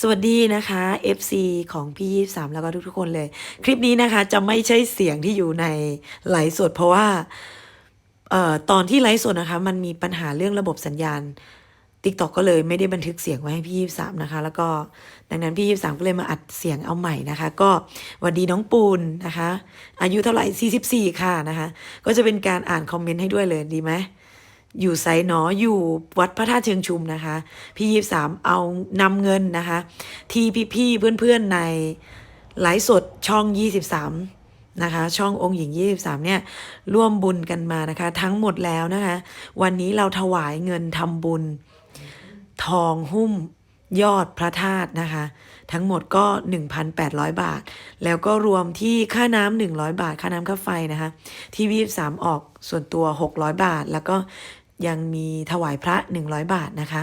สวัสดีนะคะ FC ของพี่ยี่สามแล้วก็ทุกๆคนเลย คลิปนี้นะคะจะไม่ใช่เสียงที่อยู่ในไลฟ์สด เพราะว่าเอ่อตอนที่ไลฟ์สดนะคะ มันมีปัญหาเรื่องระบบสัญญาณ TikTok ก็เลยไม่ได้บันทึกเสียงไว้ให้พี่ยี่สามนะคะ แล้วก็ดังนั้นพี่ยี่สามก็เลยมาอัดเสียงเอาใหม่นะคะ ก็วัสดีน้องปูนนะคะ อายุเท่าไหร่ 44 ค่ะนะคะ ก็จะเป็นการอ่านคอมเมนต์ให้ด้วยเลยดีไหม อยู่ไซน์หนออยู่วัดพระธาตุเชิงชุมนะคะ พี่ยีสามเอานำเงินนะคะ ที่พี่ๆเพื่อนๆในไลฟ์สดช่อง 23 นะคะ ช่ององค์หญิง 23 เนี่ย ร่วมบุญกันมานะคะ ทั้งหมดแล้วนะคะ วันนี้เราถวายเงินทำบุญ ทองหุ้มยอดพระธาตุนะคะ ทั้งหมดก็ 1,800 บาท แล้วก็รวมที่ค่าน้ำ100 บาท ค่าน้ำค่าไฟนะคะ ที่วีสามออกส่วนตัว 600 บาท แล้วก็ ยังมีถวายพระ 100 บาทนะคะ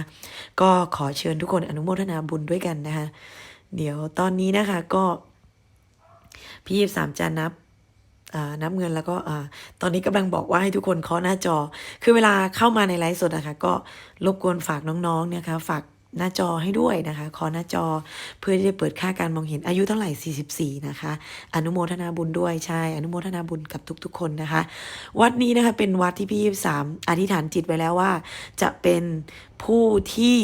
ก็ขอเชิญทุกคนอนุโมทนาบุญด้วยกันนะคะ เดี๋ยวตอนนี้นะคะก็พี่ยีสามจะนับอ่านับเงินแล้วก็ตอนนี้กำลังบอกว่าให้ทุกคนเคาะหน้าจอ คือเวลาเข้ามาในไลฟ์สดนะคะก็รบกวนฝากน้องๆเนี่ยคะฝาก หน้าจอให้ด้วยนะคะ ขอหน้าจอเพื่อที่จะเปิดค่าการมองเห็นอายุเท่าไหร่ 44 นะคะ อนุโมทนาบุญด้วยใช่ อนุโมทนาบุญกับทุก ๆ คนนะคะ วัดนี้นะคะเป็นวัดที่พี่ยี่สามอธิษฐานจิตไว้แล้วว่า จะเป็นผู้ที่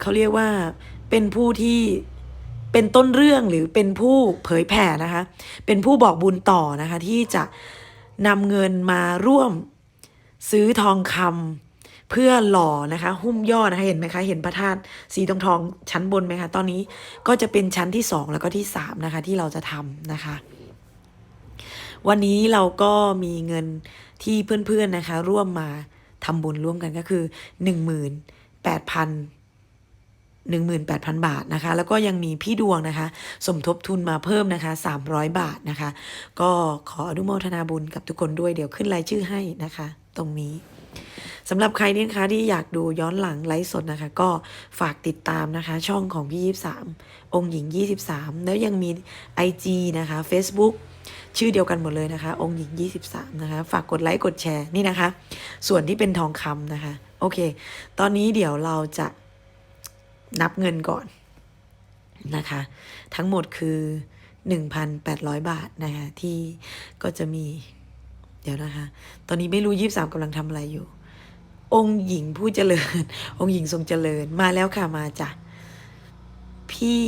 เขาเรียกว่าเป็นผู้ที่เป็นต้นเรื่องหรือเป็นผู้เผยแผ่นะคะ เป็นผู้บอกบุญต่อนะคะ ที่จะนำเงินมาร่วมซื้อทองคำ เพื่อหล่อนะคะ หุ้มยอดนะคะเห็นไหมคะ เห็นพระธาตุสีทองทองชั้นบนไหมคะ ตอนนี้ก็จะเป็นชั้นที่สองแล้วก็ที่สามนะคะ ที่เราจะทำนะคะ วันนี้เราก็มีเงินที่เพื่อนๆนะคะ ร่วมมาทำบุญร่วมกันก็คือหนึ่งหมื่นแปดพัน18,000 บาทนะคะ แล้วก็ยังมีพี่ดวงนะคะ สมทบทุนมาเพิ่มนะคะ 300 บาทนะคะ ก็ขออนุโมทนาบุญกับทุกคนด้วยเดี๋ยวขึ้นรายชื่อให้นะคะ ตรงนี้ สำหรับใครเนี่ยนะคะที่อยากดูย้อนหลังไลฟ์สดนะคะ ก็ฝากติดตามนะคะ ช่องของพี่ 23 องค์หญิง 23 แล้วยังมี IG นะคะ Facebook ชื่อเดียวกันหมดเลยนะคะ องค์หญิง 23 นะคะ ฝากกดไลค์กดแชร์นี่นะคะ ส่วนที่เป็นทองคำนะคะ โอเค ตอนนี้เดี๋ยวเราจะนับเงินก่อนนะคะ ทั้งหมดคือ 1,800 บาทนะคะ ที่ก็จะมี เดี๋ยวนะคะ ตอนนี้ไม่รู้ยี่สามกำลังทำอะไรอยู่ องค์หญิงผู้เจริญ องค์หญิงทรงเจริญมาแล้วค่ะมาจ้ะพี่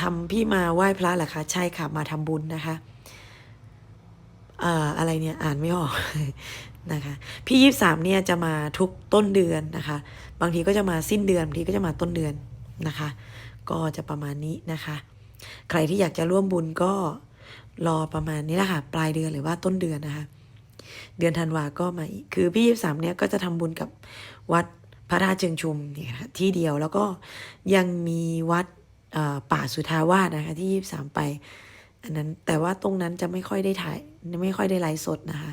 ทำพี่มาไหว้พระเหรอคะ ใช่ค่ะมาทำบุญนะคะอ่าอะไรเนี่ยอ่านไม่ออกนะคะ พี่ยี่สามเนี่ยจะมาทุกต้นเดือนนะคะ บางทีก็จะมาสิ้นเดือนบางทีก็จะมาต้นเดือนนะคะ ก็จะประมาณนี้นะคะ ใครที่อยากจะร่วมบุญก็รอประมาณนี้แหละค่ะ ปลายเดือนหรือว่าต้นเดือนนะคะ เดือนธันวาก็มาอีกคือพี่ยี่สามเนี่ยก็จะทำบุญกับวัดพระธาตุเชิงชุมเนี่ยค่ะที่เดียวแล้วก็ยังมีวัดป่าสุทาวาสนะคะที่ยี่สามไป อันนั้นแต่ว่าตรงนั้นจะไม่ค่อยได้ถ่ายไม่ค่อยได้ไลฟ์สดนะคะ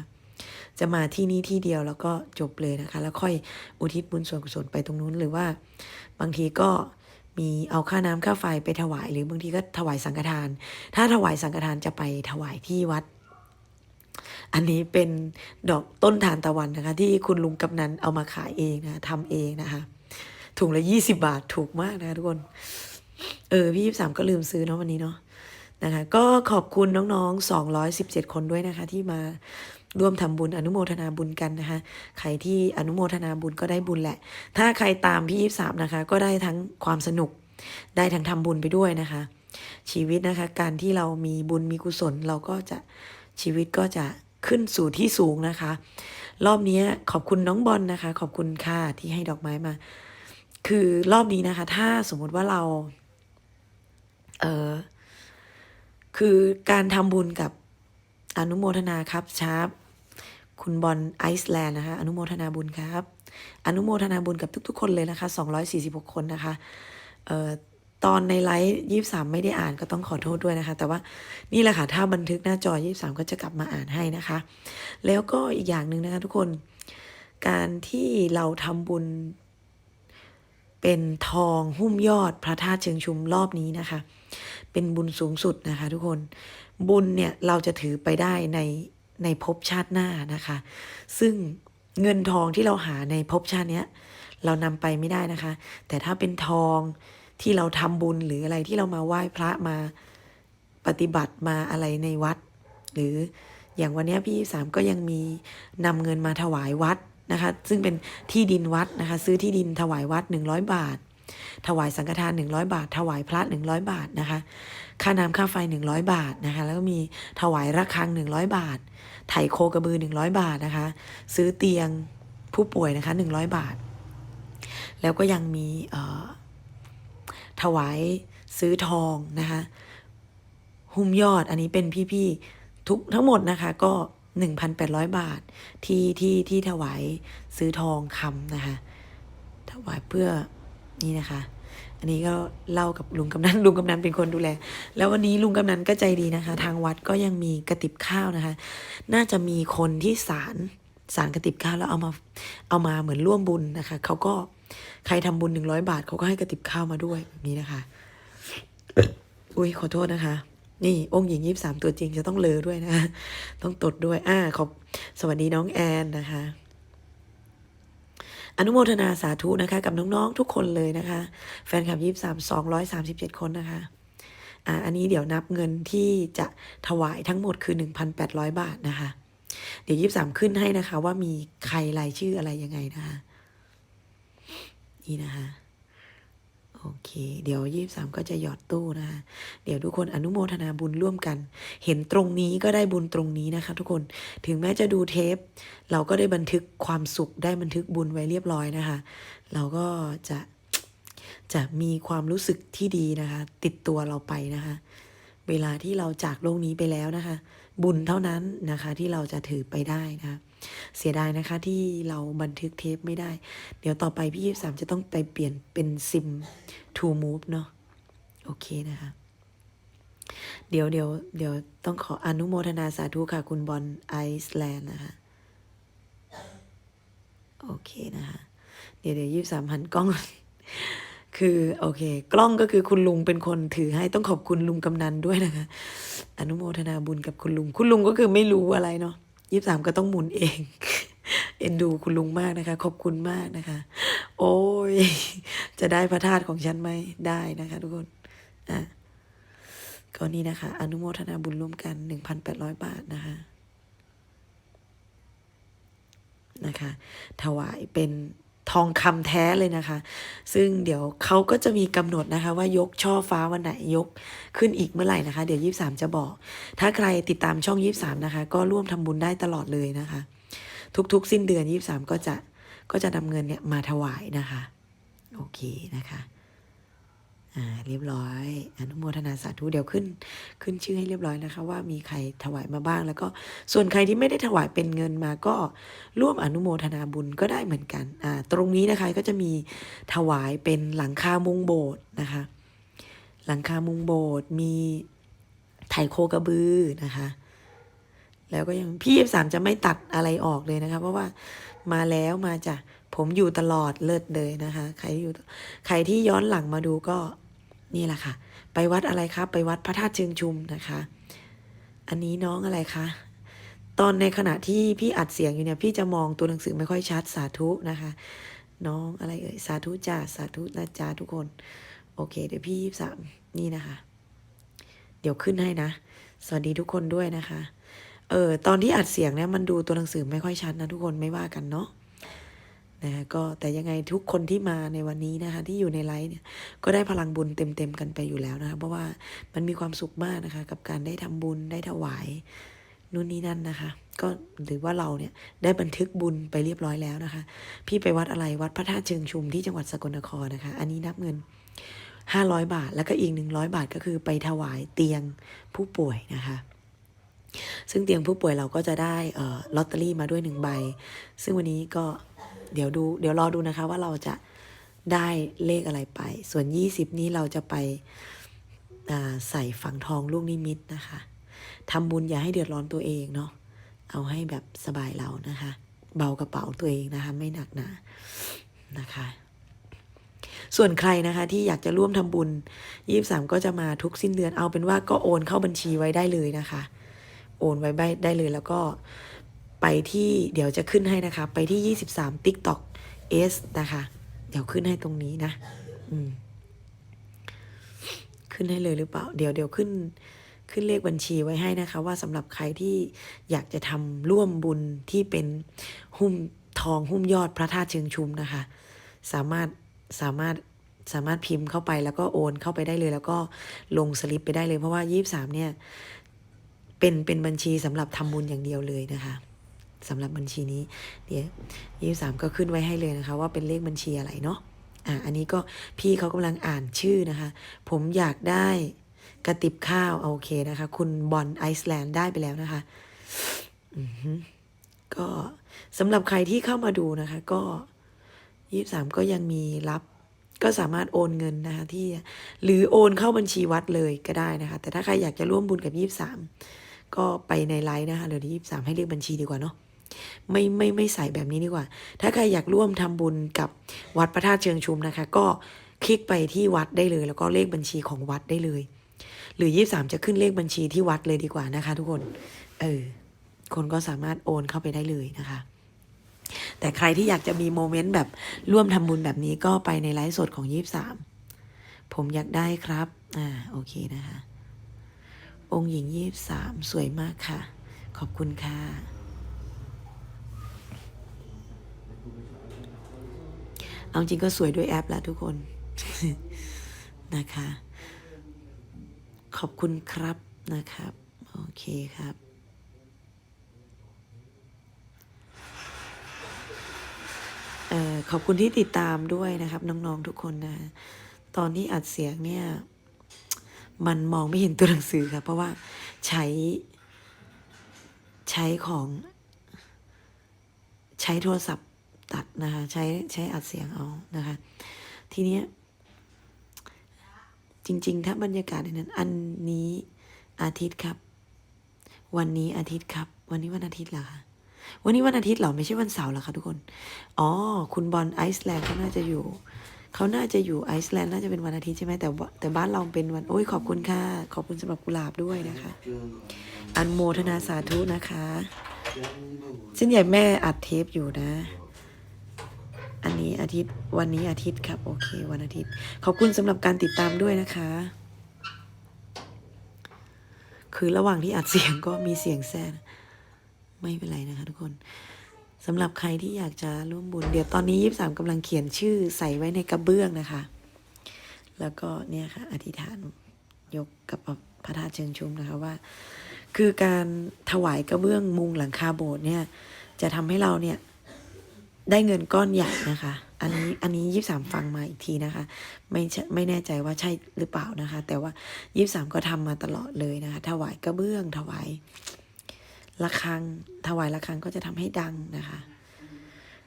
จะมาที่นี่ที่เดียวแล้วก็จบเลยนะคะ แล้วค่อยอุทิศบุญส่วนกุศลไปตรงนู้นหรือว่า บางทีก็มีเอาค่าน้ำค่าไฟไปถวาย หรือบางทีก็ถวายสังฆทาน ถ้าถวายสังฆทานจะไปถวายที่วัด อันนี้เป็นดอกต้นทานตะวันนะคะ ที่คุณลุงกำนันเอามาขายเองนะทำเองนะคะ ถุงละยี่สิบาทถูกมากนะคะทุกคน เออ พี่ยี่สามก็ลืมซื้อเนาะวันนี้เนาะนะคะ ก็ขอบคุณน้องๆสองร้อยสิบเจ็ดคนด้วยนะคะ ที่มาร่วมทำบุญอนุโมทนาบุญกันนะคะ ใครที่อนุโมทนาบุญก็ได้บุญแหละ ถ้าใครตามพี่ยี่สามนะคะ ก็ได้ทั้งความสนุก ได้ทั้งทำบุญไปด้วยนะคะ ชีวิตนะคะ การที่เรามีบุญมีกุศลเราก็จะชีวิตก็จะ ขึ้นสู่ที่สูงนะคะ รอบนี้ขอบคุณน้องบอลนะคะ ขอบคุณค่ะที่ให้ดอกไม้มา คือรอบนี้นะคะ ถ้าสมมติว่าเรา เออคือการทำบุญกับอนุโมทนาครับชาร์ปคุณบอลไอซ์แลนด์นะคะ อนุโมทนาบุญครับ อนุโมทนาบุญกับทุก ๆ คนเลยนะคะ 246 คนนะคะ เอ่อ ตอนในไลฟ์ยี่สามไม่ได้อ่านก็ต้องขอโทษด้วยนะคะ แต่ว่านี่แหละค่ะ ถ้าบันทึกหน้าจอยี่สามก็จะกลับมาอ่านให้นะคะ แล้วก็อีกอย่างหนึ่งนะคะทุกคน การที่เราทำบุญ เป็นทองหุ้มยอดพระธาตุเชิงชุมรอบนี้นะคะ เป็นบุญสูงสุดนะคะ ทุกคน บุญเนี่ยเราจะถือไปได้ในในภพชาติหน้านะคะ ซึ่งเงินทองที่เราหาในภพชาติเนี้ยเรานำไปไม่ได้นะคะ แต่ถ้าเป็นทอง ที่เราทำบุญหรืออะไรที่เรามาไหว้พระมาปฏิบัติมาอะไรในวัด หรืออย่างวันนี้พี่สามก็ยังมีนำเงินมาถวายวัดนะคะ ซึ่งเป็นที่ดินวัดนะคะ ซื้อที่ดินถวายวัด 100 บาท ถวายสังฆทาน 100 บาท ถวายพระ 100 บาทนะคะ ค่าน้ำค่าไฟ 100 บาทนะคะ แล้วก็มีถวายระฆัง 100 บาท ไถโคกระบือ 100 บาทนะคะ ซื้อเตียงผู้ป่วยนะคะ 100 บาท แล้วก็ยังมีเอ่อ ถวายซื้อทองนะคะหุ้มยอดอันนี้เป็นพี่ๆทุกทั้งหมดนะคะก็ 1,800 บาทที่ที่ที่ถวายซื้อทองคำนะคะถวายเพื่อนี่นะคะ อันนี้ก็เล่ากับลุงกำนันลุงกำนันเป็นคนดูแล แล้ววันนี้ลุงกำนันก็ใจดีนะคะ ทางวัดก็ยังมีกระติบข้าวนะคะ น่าจะมีคนที่สารสารกระติบข้าวแล้วเอามาเอามาเหมือนร่วมบุญนะคะเขาก็ ใครทำบุญหนึ่งร้อยบาทเขาก็ให้กระติบข้าวมาด้วยแบบนี้นะคะ อุ้ยขอโทษนะคะ นี่ องค์หญิงยี่สามตัวจริงจะต้องเลอด้วยนะคะต้องตดด้วย อ่า ขอบสวัสดีน้องแอนนะคะ อนุโมทนาสาธุนะคะ กับน้องๆทุกคนเลยนะคะ แฟนคลับยี่สามสองร้อยสามสิบเจ็ดคนนะคะอ่าอันนี้เดี๋ยวนับเงินที่จะถวายทั้งหมดคือหนึ่งพันแปดร้อยบาทนะคะ เดี๋ยวยี่สามขึ้นให้นะคะ ว่ามีใครรายชื่ออะไรยังไงนะคะ นี่นะคะโอเค เดี๋ยวยี่สามก็จะหยอดตู้นะคะเดี๋ยวทุกคนอนุโมทนาบุญร่วมกัน เห็นตรงนี้ก็ได้บุญตรงนี้นะคะ ทุกคนถึงแม้จะดูเทป เราก็ได้บันทึกความสุขได้บันทึกบุญไว้เรียบร้อยนะคะ เราก็จะจะมีความรู้สึกที่ดีนะคะ ติดตัวเราไปนะคะ เวลาที่เราจากโลกนี้ไปแล้วนะคะ บุญเท่านั้นนะคะที่เราจะถือไปได้นะคะ เสียดายนะคะที่เราบันทึกเทปไม่ได้ เดี๋ยวต่อไปพี่ยี่สามจะต้องไปเปลี่ยนเป็นซิม to move เนาะโอเคนะคะ เดี๋ยวเดี๋ยวเดี๋ยวต้องขออนุโมทนาสาธุค่ะ คุณบอลไอซ์แลนด์นะคะ โอเคนะคะ เดี๋ยวเดี๋ยวยี่สามหันกล้องคือโอเค กล้องก็คือคุณลุงเป็นคนถือให้ต้องขอบคุณลุงกำนันด้วยนะคะ อนุโมทนาบุญกับคุณลุง คุณลุงก็คือไม่รู้อะไรเนาะ ยี่สามก็ต้องหมุนเอง เอ็นดูคุณลุงมากนะคะ ขอบคุณมากนะคะ โอ้ย จะได้พระธาตุของฉันไหมได้นะคะทุกคนอะก็นี่นะคะ อนุโมทนาบุญร่วมกันหนึ่งพันแปดร้อยบาทนะคะนะคะ ถวายเป็น ทองคำแท้เลยนะคะ ซึ่งเดี๋ยวเขาก็จะมีกำหนดนะคะ ว่ายกช่อฟ้าวันไหนยกขึ้นอีกเมื่อไหร่นะคะ เดี๋ยวยี่สามจะบอก ถ้าใครติดตามช่องยี่สามนะคะ ก็ร่วมทำบุญได้ตลอดเลยนะคะ ทุกๆ สิ้นเดือนยี่สามก็จะก็จะนำเงินเนี่ยมาถวายนะคะ โอเคนะคะ อ่าเรียบร้อย อนุโมทนาสาธุเดี๋ยวขึ้น ขึ้นชื่อให้เรียบร้อยนะคะ ว่ามีใครถวายมาบ้าง แล้วก็ส่วนใครที่ไม่ได้ถวายเป็นเงินมาก็ร่วมอนุโมทนาบุญก็ได้เหมือนกันอ่าตรงนี้นะคะก็จะมีถวายเป็นหลังคามุงโบสถ์นะคะ หลังคามุงโบสถ์มีไถโคกระบือนะคะแล้วก็ยังพี่สามจะไม่ตัดอะไรออกเลยนะคะ เพราะว่ามาแล้วมาจากผมอยู่ตลอดเลิศเลยนะคะ ใครอยู่ใครที่ย้อนหลังมาดูก็ นี่แหละค่ะ ไปวัดอะไรครับไปวัดพระธาตุเชิงชุมนะคะ อันนี้น้องอะไรคะตอนในขณะที่พี่อัดเสียงอยู่เนี่ย พี่จะมองตัวหนังสือไม่ค่อยชัดสาธุนะคะ น้องอะไรเอ่ยสาธุจ้าสาธุนะจ้าทุกคน โอเค เดี๋ยวพี่ยี่สามนี่นะคะ เดี๋ยวขึ้นให้นะ สวัสดีทุกคนด้วยนะคะ เออตอนที่อัดเสียงเนี่ยมันดูตัวหนังสือไม่ค่อยชัดนะทุกคนไม่ว่ากันเนาะ นะก็แต่ยังไงทุกคนที่มาในวันนี้นะคะที่อยู่ในไลฟ์เนี่ยก็ได้พลังบุญเต็มๆกันไปอยู่แล้วนะคะเพราะว่ามันมีความสุขมากนะคะ กับการได้ทำบุญได้ถวายนู่นนี่นั่นนะคะ ก็หรือว่าเราเนี่ยได้บันทึกบุญไปเรียบร้อยแล้วนะคะ พี่ไปวัดอะไรวัดพระธาตุเชิงชุมที่จังหวัดสกลนครนะคะ อันนี้นับเงิน500บาท แล้วก็อีก100บาทก็คือไปถวายเตียงผู้ป่วยนะคะซึ่งเตียงผู้ป่วยเราก็จะได้ออลอตเตอรี่มาด้วยหนึ่งใบ ซึ่งวันนี้ก็ เดี๋ยวดูเดี๋ยวรอดูนะคะว่าเราจะได้เลขอะไรไป ส่วน 20 นี้เราจะไปใส่ฝังทองลูกนิมิตนะคะทำบุญอย่าให้เดือดร้อนตัวเองเนาะเอาให้แบบสบายเรานะคะ เบากระเป๋าตัวเองนะคะ ไม่หนักหนานะคะ ส่วนใครนะคะที่อยากจะร่วมทำบุญยี่สามก็จะมาทุกสิ้นเดือนเอาเป็นว่าก็โอนเข้าบัญชีไว้ได้เลยนะคะ โอนไว้ได้เลยแล้วก็ ไปที่เดี๋ยวจะขึ้นให้นะคะ ไปที่ 23 TikTok S นะคะ เดี๋ยวขึ้นให้ตรงนี้นะขึ้นให้เลยหรือเปล่า เดี๋ยวเดี๋ยวขึ้นขึ้นเลขบัญชีไว้ให้นะคะ ว่าสำหรับใครที่อยากจะทำร่วมบุญที่เป็นหุ้มทองหุ้มยอดพระธาตุเชิงชุมนะคะ สามารถสามารถสามารถพิมพ์เข้าไปแล้วก็โอนเข้าไปได้เลย แล้วก็ลงสลิปไปได้เลย เพราะว่ายี่สามเนี่ย เป็นเป็นบัญชีสำหรับทำบุญอย่างเดียวเลยนะคะ สำหรับบัญชีนี้ เดี๋ยวยี่สามก็ขึ้นไว้ให้เลยนะคะ ว่าเป็นเลขบัญชีอะไรเนาะอะอันนี้ก็พี่เขากำลังอ่านชื่อนะคะ ผมอยากได้กระติบข้าวเอาโอเคนะคะ คุณบอลไอซ์แลนด์ได้ไปแล้วนะคะอือฮึก็สำหรับใครที่เข้ามาดูนะคะ ก็ยี่สามก็ยังมีรับก็สามารถโอนเงินนะคะที่หรือโอนเข้าบัญชีวัดเลยก็ได้นะคะ แต่ถ้าใครอยากจะร่วมบุญกับยี่สามก็ไปในไลน์นะคะเดี๋ยวยี่สามให้เรียกบัญชีดีกว่าเนาะ ไม่ไม่ไม่ใส่แบบนี้ดีกว่า ถ้าใครอยากร่วมทำบุญกับวัดพระธาตุเชิงชุมนะคะ ก็คลิกไปที่วัดได้เลย แล้วก็เลขบัญชีของวัดได้เลย หรือยี่สามจะขึ้นเลขบัญชีที่วัดเลยดีกว่านะคะ ทุกคน เออ คนก็สามารถโอนเข้าไปได้เลยนะคะแต่ใครที่อยากจะมีโมเมนต์แบบร่วมทำบุญแบบนี้ก็ไปในไลฟ์สดของยี่สามผมอยากได้ครับ อ่า โอเคนะคะ องค์หญิงยี่สามสวยมากค่ะ ขอบคุณค่ะ เอาจริงก็สวยด้วยแอปแหละทุกคนนะคะ ขอบคุณครับนะครับ โอเคครับออขอบคุณที่ติดตามด้วยนะครับ น้อง ๆ ทุกคนนะ ตอนที่อัดเสียงเนี่ย มันมองไม่เห็นตัวหนังสือค่ะ เพราะว่าใช้ ใช้ของ ใช้โทรศัพท์ ตัดนะคะ ใช้ใช้อัดเสียงเอานะคะ ทีเนี้ยจริง ๆ ถ้าบรรยากาศในนั้น อันนี้อาทิตย์ครับ วันนี้อาทิตย์ครับ วันนี้วันอาทิตย์เหรอคะวันนี้วันอาทิตย์เหรอไม่ใช่วันเสาร์เหรอคะทุกคน อ๋อ คุณบอลไอซ์แลนด์เขาน่าจะอยู่เขาน่าจะอยู่ไอซ์แลนด์น่าจะเป็นวันอาทิตย์ใช่ไหมแต่แต่บ้านเราเป็นวัน โอ้ยขอบคุณค่ะ ขอบคุณสำหรับกุหลาบด้วยนะคะ อันโมทนาสาธุนะคะซึ่งใหญ่แม่อัดเทปอยู่นะ อันนี้อาทิตย์วันนี้อาทิตย์ครับ โอเค วันอาทิตย์ ขอบคุณสำหรับการติดตามด้วยนะคะ คือระหว่างที่อัดเสียงก็มีเสียงแทรกไม่เป็นไรนะคะ ทุกคนสำหรับใครที่อยากจะร่วมบุญ เดี๋ยวตอนนี้ยี่สามกำลังเขียนชื่อใส่ไว้ในกระเบื้องนะคะ แล้วก็เนี่ยค่ะ อธิษฐานยกกับพระธาตุเชิงชุมนะคะว่า คือการถวายกระเบื้องมุงหลังคาโบสถ์เนี่ย จะทำให้เราเนี่ย ได้เงินก้อนใหญ่นะคะ อันนี้อันนี้ยี่สามฟังมาอีกทีนะคะ ไม่ไม่แน่ใจว่าใช่หรือเปล่านะคะ แต่ว่ายี่สามก็ทำมาตลอดเลยนะคะ ถวายกระเบื้องถวายระฆัง ถวายระฆังก็จะทำให้ดังนะคะ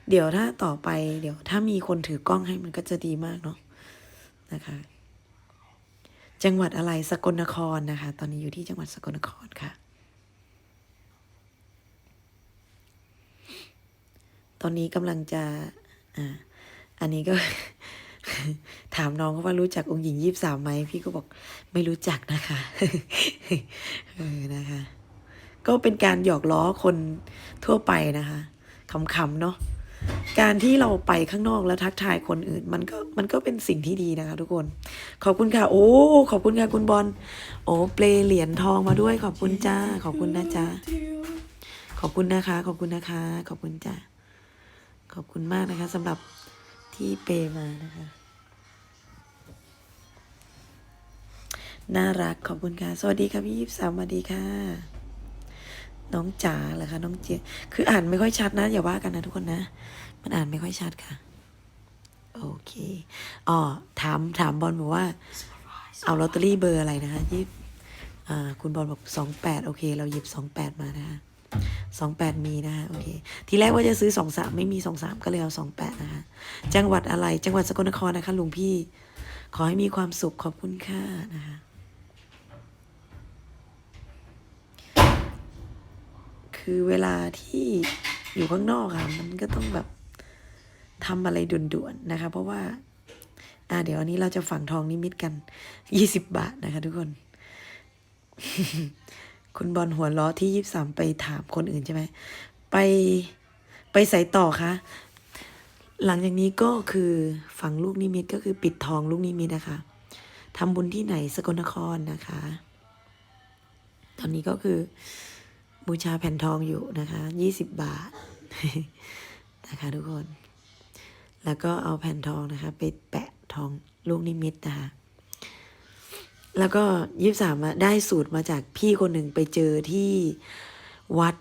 เดี๋ยวถ้าต่อไปเดี๋ยวถ้ามีคนถือกล้องให้มันก็จะดีมากเนาะนะคะ จังหวัดอะไรสกลนครนะคะ ตอนนี้อยู่ที่จังหวัดสกลนครค่ะ อนนี้กำลังจะอ่าอันนี้ก็ ถามน้องเขาว่ารู้จักองค์หญิงยี่สามไหมพี่ก็บอกไม่รู้จักนะคะเออนะคะ ก็เป็นการหยอกล้อคนทั่วไปนะคะขำๆเนาะการที่เราไปข้างนอกแล้วทักทายคนอื่น มันก็มันก็เป็นสิ่งที่ดีนะคะ ทุกคน ขอบคุณค่ะ โอ้ ขอบคุณค่ะคุณบอลโอ้เปลเหรียญทองมาด้วย ขอบคุณจ้า ขอบคุณนะจ้าขอบคุณนะคะ ขอบคุณนะคะ ขอบคุณจ้า ขอบคุณมากนะคะสำหรับที่เปมานะคะ น่ารักขอบคุณค่ะ สวัสดีค่ะพี่ยิบสามสวัสดีค่ะ น้องจ๋าเหรอคะน้องเจคืออ่านไม่ค่อยชัดนะ อย่าว่ากันนะทุกคนนะ มันอ่านไม่ค่อยชัดค่ะ โอเคอ๋อถามถามบอลบอกว่า เอาลอตเตอรี่เบอร์อะไรนะคะยิบอ่าคุณบอลบอกสองแปดโอเค เราหยิบสองแปดมานะคะ สองแปดมีนะคะโอเคทีแรกว่าจะซื้อสองสามไม่มีสองสามก็เลยเอาสองแปดนะคะจังหวัดอะไรจังหวัดสกลนครนะคะลุงพี่ ขอให้มีความสุขขอบคุณค่ะนะคะคือเวลาที่อยู่ข้างนอกค่ะ มันก็ต้องแบบทำอะไรด่วนๆนะคะ เพราะว่า อ่า เดี๋ยวอันนี้เราจะฝังทองนิมิตกันยี่สิบบาทนะคะทุกคน คุณบอลหัวล้อที่ยี่สามไปถามคนอื่นใช่ไหม ไปไปใส่ต่อคะ หลังจากนี้ก็คือฝังลูกนิมิตก็คือปิดทองลูกนิมิตนะคะทำบุญที่ไหนสกลนครนะคะ ตอนนี้ก็คือบูชาแผ่นทองอยู่นะคะยี่สิบบาทนะคะทุกคน แล้วก็เอาแผ่นทองนะคะ ไปแปะทองลูกนิมิตนะคะ แล้วก็ยี่สามได้สูตรมาจากพี่คนหนึ่งไปเจอที่วัด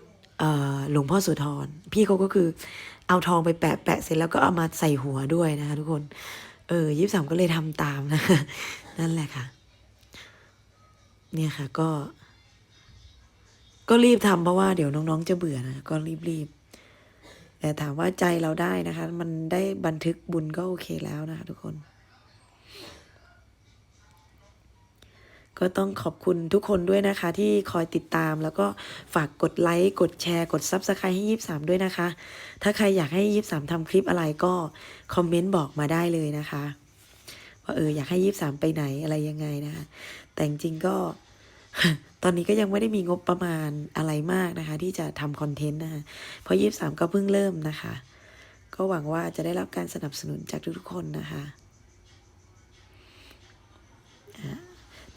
หลวงพ่อโสุธรพี่เขาก็คือเอาทองไปแปะแปะเสร็จแล้วก็เอามาใส่หัวด้วยนะคะทุกคน เออยี่สามก็เลยทำตามนะคะนั่นแหละค่ะ เนี่ยค่ะก็ ก็รีบทำเพราะว่าเดี๋ยวน้องๆจะเบื่อนะก็รีบๆแต่ถามว่าใจเราได้นะคะ มันได้บันทึกบุญก็โอเคแล้วนะคะทุกคน ก็ต้องขอบคุณทุกคนด้วยนะคะ ที่คอยติดตาม แล้วก็ฝากกดไลค์กดแชร์กด Subscribe ให้ยีบสามด้วยนะคะ ถ้าใครอยากให้ยีบสามทำคลิปอะไรก็คอมเมนต์บอกมาได้เลยนะคะว่าเอออยากให้ยีบสามไปไหนอะไรยังไงนะคะ แต่จริงก็ตอนนี้ก็ยังไม่ได้มีงบประมาณอะไรมากนะคะ ที่จะทำคอนเทนต์นะคะเพราะยีบสามก็เพิ่งเริ่มนะคะ ก็หวังว่าจะได้รับการสนับสนุนจากทุกๆคนนะคะ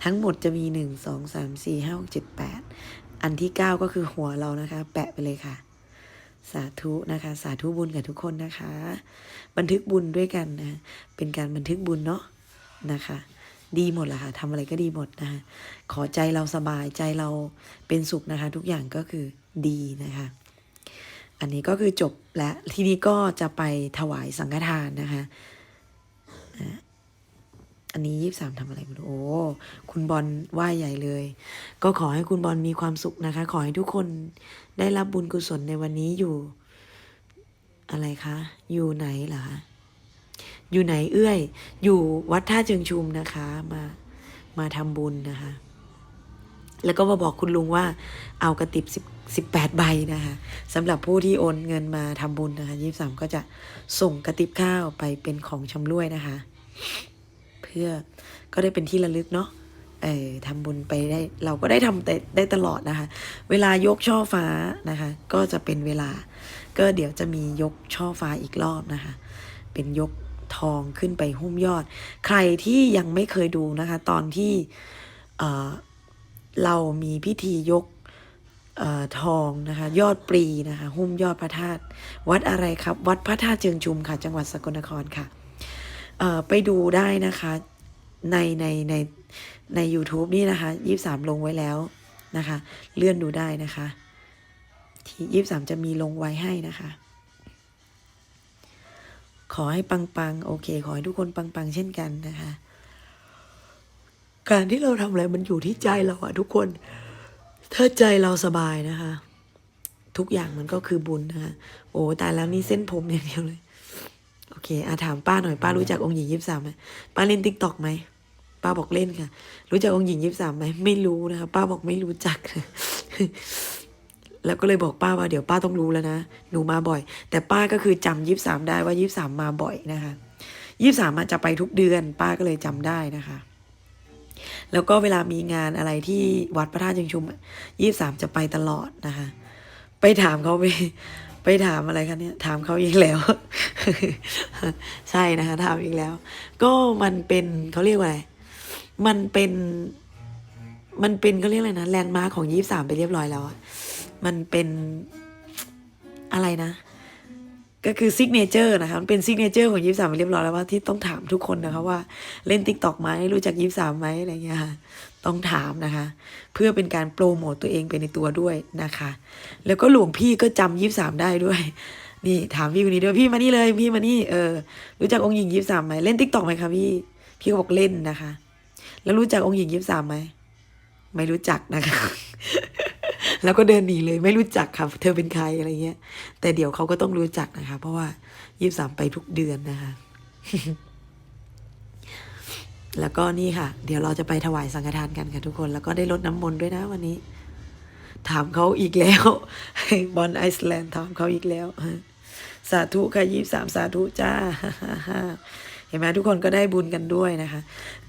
ทั้งหมดจะมีหนึ่งสองสามสี่ห้าหกเจ็ดแปดอันที่เก้าก็คือหัวเรานะคะ แปะไปเลยค่ะ สาธุนะคะ สาธุบุญกับทุกคนนะคะ บันทึกบุญด้วยกันนะ เป็นการบันทึกบุญเนาะนะคะ ดีหมดละค่ะทำอะไรก็ดีหมดนะคะขอใจเราสบายใจเราเป็นสุขนะคะ ทุกอย่างก็คือดีนะคะ อันนี้ก็คือจบและทีนี้ก็จะไปถวายสังฆทานนะคะ อันนี้ยี่สามทำอะไรไม่รู้โอ้คุณบอลไหวใหญ่เลย ก็ขอให้คุณบอลมีความสุขนะคะ ขอให้ทุกคนได้รับบุญกุศลในวันนี้อยู่ อะไรคะ อยู่ไหนเหรอคะอยู่ไหนเอื้อย อยู่วัดท่าเชิงชุมนะคะ มามาทำบุญนะคะ แล้วก็มาบอกคุณลุงว่า เอากระติบสิบสิบแปดใบนะคะสำหรับผู้ที่โอนเงินมาทำบุญนะคะยี่สามก็จะส่งกระติบข้าวไปเป็นของชำร่วยนะคะ พื่อก็ได้เป็นที่ระลึกเนาะเออทำบุญไปได้เราก็ได้ทำได้ได้ตลอดนะคะ เวลายกช่อฟ้านะคะ ก็จะเป็นเวลา ก็เดี๋ยวจะมียกช่อฟ้าอีกรอบนะคะ เป็นยกทองขึ้นไปหุ้มยอด ใครที่ยังไม่เคยดูนะคะ ตอนที่เออเรามีพิธียกออทองนะคะ ยอดปรีนะคะ หุ้มยอดพระธาตุวัดอะไรครับ วัดพระธาตุเชิงชุมค่ะ จังหวัดสกลนครค่ะ ไปดูได้นะคะในในในใน u t u b e นี่นะคะยี่สามลงไว้แล้วนะคะ เลื่อนดูได้นะคะ ที่ยี่สามจะมีลงไว้ให้นะคะ ขอให้ปังๆ โอเค ขอให้ทุกคนปังๆ เช่นกันนะคะ การที่เราทำอะไรมันอยู่ที่ใจเราอะทุกคน ถ้าใจเราสบายนะคะ ทุกอย่างมันก็คือบุญนะคะ โอ้ตายแล้วนี่เส้นผมอย่างเดียวเลย เคอาถามป้าหน่อยป้ารู้จักองค์หญิงยิบสามไหมป้าเล่นติ๊กต็อกไหมป้าบอกเล่นค่ะ รู้จักองค์หญิงยิบสามไหมไม่รู้นะคะป้าบอกไม่รู้จัก แล้วก็เลยบอกป้าว่าเดี๋ยวป้าต้องรู้แล้วนะหนูมาบ่อย แต่ป้าก็คือจำยิบสามได้ว่ายิบสามมาบ่อยนะคะยิบสามจะไปทุกเดือน ป้าก็เลยจำได้นะคะ แล้วก็เวลามีงานอะไรที่วัดพระธาตุเชิงชุมยี่สามจะไปตลอดนะคะ ไปถามเขาไป ไปถามอะไรคะเนี่ยถามเขาอีกแล้ว ใช่นะคะถามอีกแล้ว ก็มันเป็นเขาเรียกว่าอะไร มันเป็น มันเป็นเขาเรียกอะไรนะแลนด์มาร์คของยี่สามไปเรียบร้อยแล้วอะมันเป็นอะไรนะ ก็คือซิกเนเจอร์นะคะมันเป็นซิกเนเจอร์ของยี่สามไปเรียบร้อยแล้วว่าที่ต้องถามทุกคนนะคะว่าเล่นติ๊กต็อกไหมรู้จักยี่สามไหมอะไรเงี้ยค่ะ ต้องถามนะคะ เพื่อเป็นการโปรโมตตัวเองไปในตัวด้วยนะคะ แล้วก็หลวงพี่ก็จำยี่สามได้ด้วยนี่ถามพี่คนนี้ด้วยพี่มานี่เลย พี่มานี่เออรู้จักองค์หญิงยี่สามไหมเล่นติ๊กต็อกไหมคะพี่พี่ก็บอกเล่นนะคะ แล้วรู้จักองค์หญิงยี่สามไหมไม่รู้จักนะคะ แล้วก็เดินหนีเลยไม่รู้จักค่ะเธอเป็นใครอะไรเงี้ย แต่เดี๋ยวเขาก็ต้องรู้จักนะคะ เพราะว่ายี่สามไปทุกเดือนนะคะ แล้วก็นี่ค่ะ เดี๋ยวเราจะไปถวายสังฆทานกันค่ะทุกคน แล้วก็ได้ลดน้ำมนต์ด้วยนะวันนี้ ถามเขาอีกแล้วบอลไอซ์แลนด์ถามเขาอีกแล้ว สาธุค่ะยี่สามสาธุจ้าเห็นไหมทุกคนก็ได้บุญกันด้วยนะคะ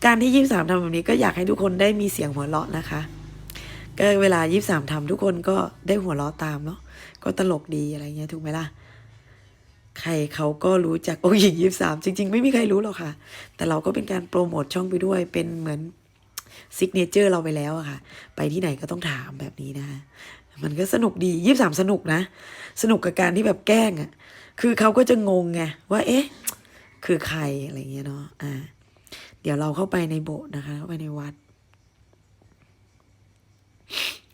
การที่ยี่สามทำแบบนี้ก็อยากให้ทุกคนได้มีเสียงหัวเราะนะคะก็เวลายี่สามทำทุกคนก็ได้หัวเราะตามเนาะก็ตลกดีอะไรเงี้ยถูกไหมล่ะ ใครเขาก็รู้จักองค์หญิงยี่สามจริง ๆ ไม่มีใครรู้หรอกค่ะ แต่เราก็เป็นการโปรโมทช่องไปด้วยเป็นเหมือนซิกเนเจอร์เราไปแล้วอะค่ะ ไปที่ไหนก็ต้องถามแบบนี้นะคะมันก็สนุกดียี่สามสนุกนะ สนุกกับการที่แบบแกล้งอะคือเขาก็จะงงไงว่าเอ๊ะ คือใครอะไรเงี้ยเนาะอ่า เดี๋ยวเราเข้าไปในโบสถ์นะคะ เข้าไปในวัด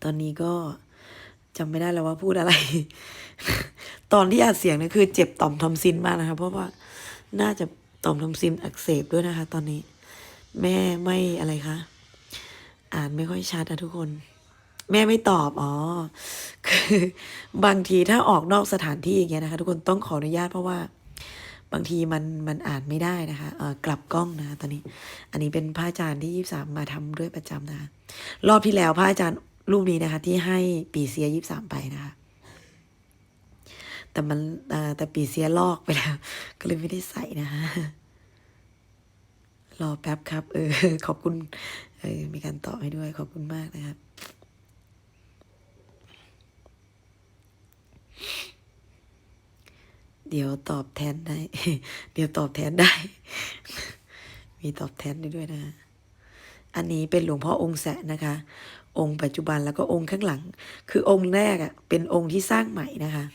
ตอนนี้ก็จำไม่ได้แล้วว่าพูดอะไร ตอนที่อัดเสียงเนี่ยคือเจ็บต่อมทอมซินมากนะคะ เพราะว่าน่าจะต่อมทอมซินอักเสบด้วยนะคะ ตอนนี้ แม่ไม่อะไรคะอ่านไม่ค่อยชัดอะทุกคน แม่ไม่ตอบอ๋อคือบางทีถ้าออกนอกสถานที่อย่างเงี้ยนะคะ ทุกคนต้องขออนุญาตเพราะว่า บางทีมันมันอ่านไม่ได้นะคะเออกลับกล้องนะะตอนนี้ อันนี้เป็นพระอาจารย์ที่ยี่สามมาทำด้วยประจำนะคะรอบที่แล้วพระอาจารย์รูปนี้นะคะ ที่ให้ปีเสียยี่สามไปนะคะ แต่มันแต่ปีเสียลอกไปแล้ว ก็เลยไม่ได้ใส่นะคะรอแป๊บครับ เออ ขอบคุณ เออ มีการตอบให้ด้วย ขอบคุณมากนะครับ เดี๋ยวตอบแทนได้ เดี๋ยวตอบแทนได้ มีตอบแทนได้ด้วยนะ อันนี้เป็นหลวงพ่อองค์แสนนะคะ องค์ปัจจุบันแล้วก็องค์ข้างหลัง คือองค์แรกอะ่ะ เป็นองค์ที่สร้างใหม่นะคะ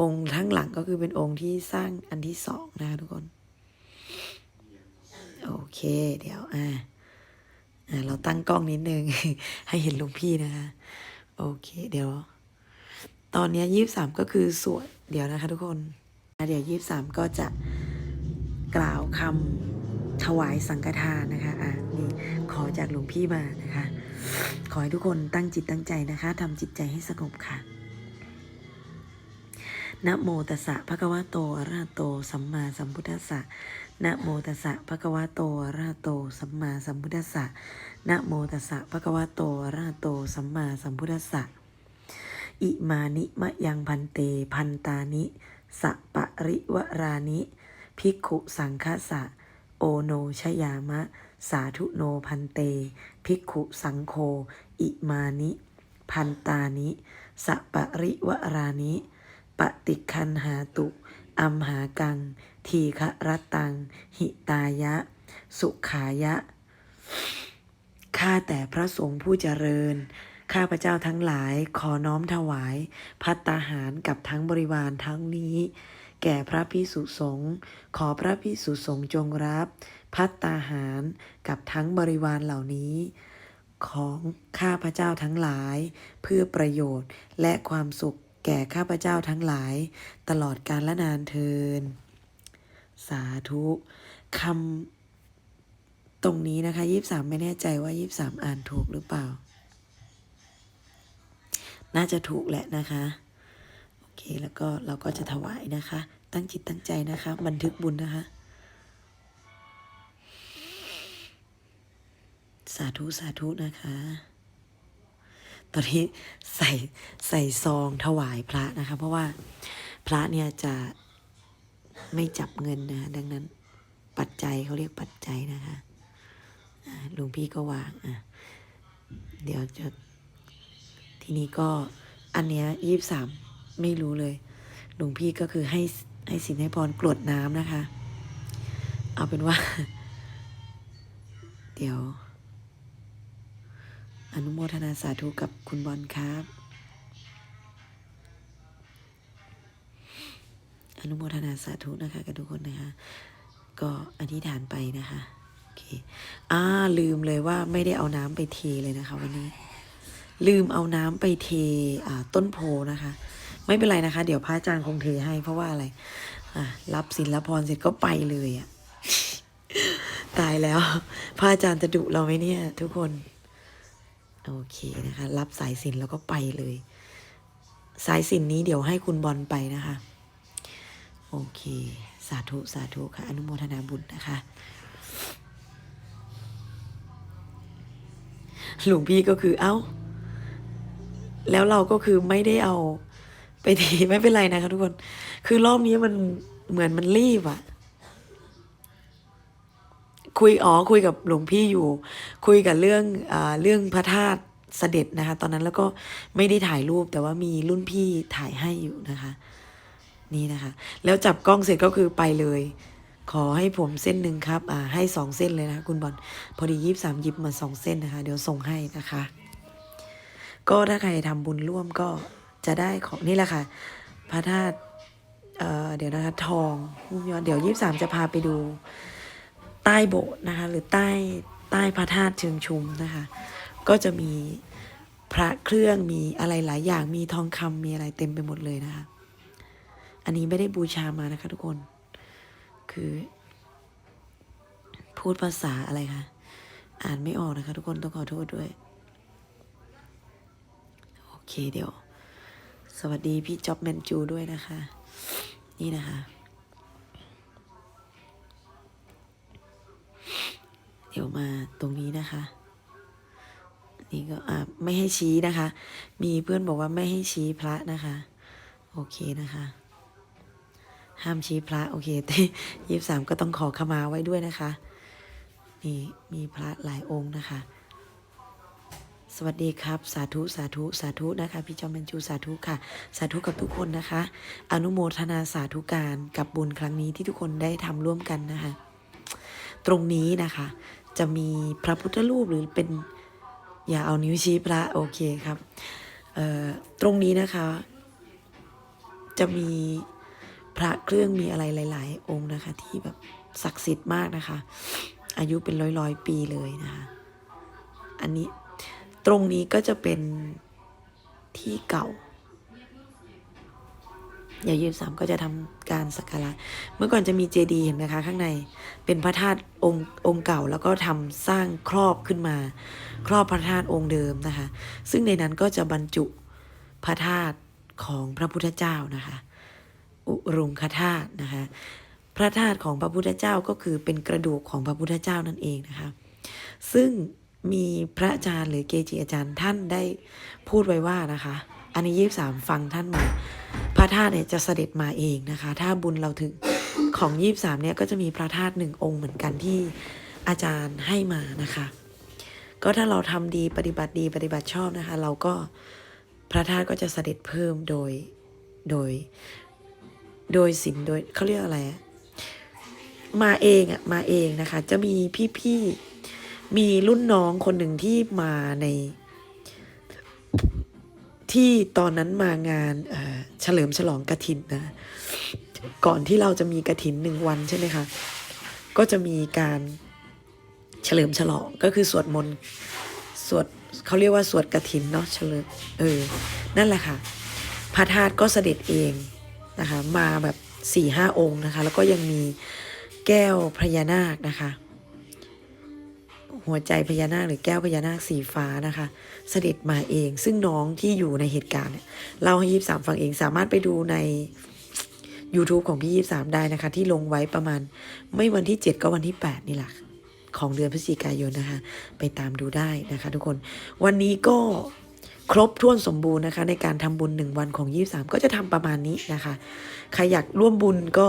องค์ข้งหลังก็คือเป็นองค์ที่สร้างอันที่สองนะคะทุกคน โอเค เดี๋ยวอ่าอ่าเราตั้งกล้องนิดนึง ให้เห็นหลวงพี่นะคะ โอเค เดี๋ยว ตอนนี้ยี่สามก็คือสวดเดี๋ยวนะคะทุกคน เดี๋ยวยี่สามก็จะกล่าวคำถวายสังฆทานนะคะอะนี่ขอจากหลวงพี่มานะคะ ขอให้ทุกคนตั้งจิตตั้งใจนะคะทำจิตใจให้สงบค่ะ นะโมตัสสะภะคะวะโตอะระหะโต สัมมาสัมพุทธัสสะนะโมตัสสะภะคะวะโตอะระหะโต สัมมาสัมพุทธัสสะนะโมตัสสะภะคะวะโตอะระหะโต สัมมาสัมพุทธัสสะ อิมานิมะยังพันเต พันตานิ สะปะริวรานิ ภิกขุสังฆสะ โอโนชยามะ สาธุโนพันเต ภิกขุสังโฆ อิมานิ พันตานิ สะปะริวรานิ ปฏิคันหาตุ อัมหากัง ทีฆรตัง หิตายะ สุขายะ ข้าแต่พระสงฆ์ผู้เจริญ ข้าพระเจ้าทั้งหลายขอน้อมถวาย พัตตาหารกับทั้งบริวารทั้งนี้ แก่พระพิสุสงฆ์ขอพระพิสุสงฆ์จงรับ พัตตาหารกับทั้งบริวารเหล่านี้ของข้าพระเจ้าทั้งหลาย เพื่อประโยชน์และความสุข แก่ข้าพระเจ้าทั้งหลายตลอดกาลและนานเทิน สาธุคำตรงนี้นะคะยี่สามไม่แน่ใจว่ายี่สามอ่านถูกหรือเปล่า น่าจะถูกแหละนะคะ โอเคแล้วก็เราก็จะถวายนะคะ ตั้งจิตตั้งใจนะคะ บันทึกบุญนะคะ สาธุ สาธุนะคะ ตอนนี้ใส่ใส่ซองถวายพระนะคะ เพราะว่าพระเนี่ยจะไม่จับเงินนะ ดังนั้น ปัจจัยเขาเรียกปัจจัยนะคะหลวงพี่ก็วางอะเดี๋ยวจะทีนี้ก็อันเนี้ยยี่สามไม่รู้เลยหลวงพี่ก็คือให้ให้สินให้พรกรวดน้ำนะคะ เอาเป็นว่า เดี๋ยว อนุโมทนาสาธุกับคุณบอลครับ อนุโมทนาสาธุนะคะกับทุกคนนะคะ ก็อธิษฐานไปนะคะโอเคอ่าลืมเลยว่าไม่ได้เอาน้ำไปเทเลยนะคะ วันนี้ ลืมเอาน้ำไปเทอ่าต้นโพนะคะ ไม่เป็นไรนะคะ เดี๋ยวพระอาจารย์คงเทให้ เพราะว่าอะไรอะรับศีลพรเสร็จก็ไปเลยอะ่ะตายแล้วพระอาจารย์จะดุเราไหมเนี่ย ทุกคน โอเคนะคะ รับสายสินแล้วก็ไปเลย สายสินนี้เดี๋ยวให้คุณบอลไปนะคะ โอเค สาธุ สาธุค่ะ อนุโมทนาบุญนะคะหลวงพี่ก็คือเอ้า แล้วเราก็คือไม่ได้เอาไปทีไม่เป็นไรนะคะทุกคน คือรอบนี้มันเหมือนมันรีบอะ คุยอ๋อคุยกับหลวงพี่อยู่ คุยกับเรื่องอเรื่องพระธาตุเสด็จนะคะ ตอนนั้นแล้วก็ไม่ได้ถ่ายรูปแต่ว่ามีรุ่นพี่ถ่ายให้อยู่นะคะ นี่นะคะ แล้วจับกล้องเสร็จก็คือไปเลย ขอให้ผมเส้นหนึ่งครับอ่าให้สองเส้นเลยนะคะคุณบอลพอดียี่สามยิบมาสองเส้นนะคะ เดี๋ยวส่งให้นะคะ ก็ถ้าใครทำบุญร่วมก็จะได้ของนี่แหละค่ะ พระธาตุเอ่อเดี๋ยวนะคะทองหุ้มยอดเดี๋ยวยี่สามจะพาไปดู ใต้โบสถ์นะคะ หรือใต้ใต้พระธาตุเชิงชุมนะคะ ก็จะมีพระเครื่องมีอะไรหลายอย่างมีทองคำมีอะไรเต็มไปหมดเลยนะคะ อันนี้ไม่ได้บูชามานะคะ ทุกคน คือ พูดภาษาอะไรคะอ่านไม่ออกนะคะ ทุกคนต้องขอโทษด้วย โอเคเดี๋ยว สวัสดีพี่จ็อบแมนจูด้วยนะคะ นี่นะคะ เดี๋ยวมาตรงนี้นะคะ นี่ก็อ่าไม่ให้ชี้นะคะ มีเพื่อนบอกว่าไม่ให้ชี้พระนะคะ โอเคนะคะ ห้ามชี้พระโอเคยี่สิบสามก็ต้องขอขมาไว้ด้วยนะคะ นี่มีพระหลายองค์นะคะ สวัสดีครับ สาธุสาธุสาธุนะคะ พี่จอมเป็นจูสาธุค่ะ สาธุกับทุกคนนะคะ อนุโมทนาสาธุการกับบุญครั้งนี้ที่ทุกคนได้ทำร่วมกันนะคะ ตรงนี้นะคะ จะมีพระพุทธรูปหรือเป็นอย่าเอานิ้วชี้พระโอเคครับตรงนี้นะคะ จะมีพระเครื่องมีอะไรหลาย ๆ องค์นะคะ ที่แบบศักดิ์สิทธิ์มากนะคะ อายุเป็นร้อยร้อยๆปีเลยนะคะ อันนี้ตรงนี้ก็จะเป็นที่เก่า อย่ายืนสามก็จะทำการสักการะเมื่อก่อนจะมีเจดีย์เห็นไหมคะ ข้างในเป็นพระธาตุองค์องค์เก่าแล้วก็ทำสร้างครอบขึ้นมา ครอบพระธาตุองค์เดิมนะคะ ซึ่งในนั้นก็จะบรรจุพระธาตุของพระพุทธเจ้านะคะ อุรุงคธาตุนะคะ พระธาตุของพระพุทธเจ้าก็คือเป็นกระดูกของพระพุทธเจ้านั่นเองนะคะ ซึ่งมีพระอาจารย์หรือเกจิอาจารย์ท่านได้พูดไว้ว่านะคะ อันนี้ยี่สามฟังท่านมาพระธาตุเนี่ยจะเสด็จมาเองนะคะ ถ้าบุญเราถึงของยี่สามเนี่ยก็จะมีพระธาตุหนึ่งองค์เหมือนกันที่อาจารย์ให้มานะคะ ก็ถ้าเราทำดีปฏิบัติดีปฏิบัติชอบนะคะ เราก็พระธาตุก็จะเสด็จเพิ่มโดยโดยโดยสินโดยเขาเรียกอะไรมาเองอะมาเองนะคะ จะมีพี่ๆมีรุ่นน้องคนหนึ่งที่มาใน ที่ตอนนั้นมางานเฉลิมฉลองกระถินนะ ก่อนที่เราจะมีกระถินหนึ่งวันใช่ไหมคะ ก็จะมีการเฉลิมฉลองก็คือสวดมนต์สวดเขาเรียกว่าสวดกระถินเนาะเฉลิมเออ นั่นแหละค่ะพระธาตุก็เสด็จเองนะคะ มาแบบสี่ห้าองค์นะคะ แล้วก็ยังมีแก้วพญานาคนะคะ หัวใจพญานาคหรือแก้วพญานาคสีฟ้านะคะ เสด็จมาเองซึ่งน้องที่อยู่ในเหตุการณ์เนี่ยเล่าให้ยี่สามฟังเองสามารถไปดูใน YouTube ของพี่ยี่สามได้นะคะ ที่ลงไว้ประมาณไม่วันที่ 7 ก็วันที่ 8 นี่แหละของเดือนพฤศจิกายนนะคะ ไปตามดูได้นะคะ ทุกคนวันนี้ก็ครบถ้วนสมบูรณ์นะคะ ในการทำบุญหนึ่งวันของยี่สามก็จะทำประมาณนี้นะคะ ใครอยากร่วมบุญก็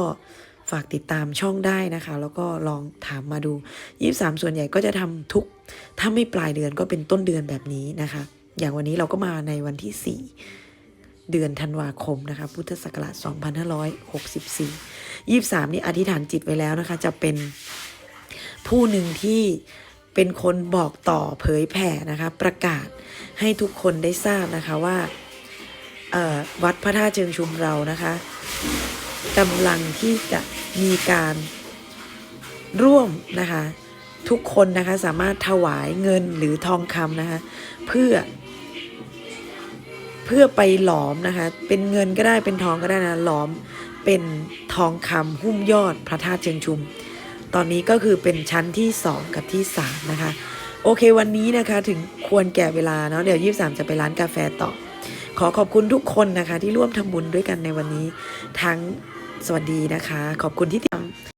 ฝากติดตามช่องได้นะคะ แล้วก็ลองถามมาดูยี่สามส่วนใหญ่ก็จะทำทุก ถ้าไม่ปลายเดือนก็เป็นต้นเดือนแบบนี้นะคะ อย่างวันนี้เราก็มาในวันที่ 4 เดือนธันวาคมนะคะ พุทธศักราช 2564 23 นี่อธิษฐานจิตไว้แล้วนะคะ จะเป็นผู้หนึ่งที่เป็นคนบอกต่อเผยแผ่นะคะ ประกาศให้ทุกคนได้ทราบนะคะว่าวัดพระธาตุเชิงชุมเรานะคะ กำลังที่จะมีการร่วมนะคะทุกคนนะคะสามารถถวายเงินหรือทองคำนะคะเพื่อ เพื่อไปหลอมนะคะเป็นเงินก็ได้เป็นทองก็ได้นะหลอมเป็นทองคำหุ้มยอดพระธาตุเชิงชุม ตอนนี้ก็คือเป็นชั้นที่สองกับที่สามนะคะโอเควันนี้นะคะถึงควรแก่เวลาเนาะเดี๋ยวยี่สามจะไปร้านกาแฟต่อ ขอขอบคุณทุกคนนะคะที่ร่วมทำบุญด้วยกันในวันนี้ทั้ง สวัสดีนะคะ ขอบคุณที่ติดตาม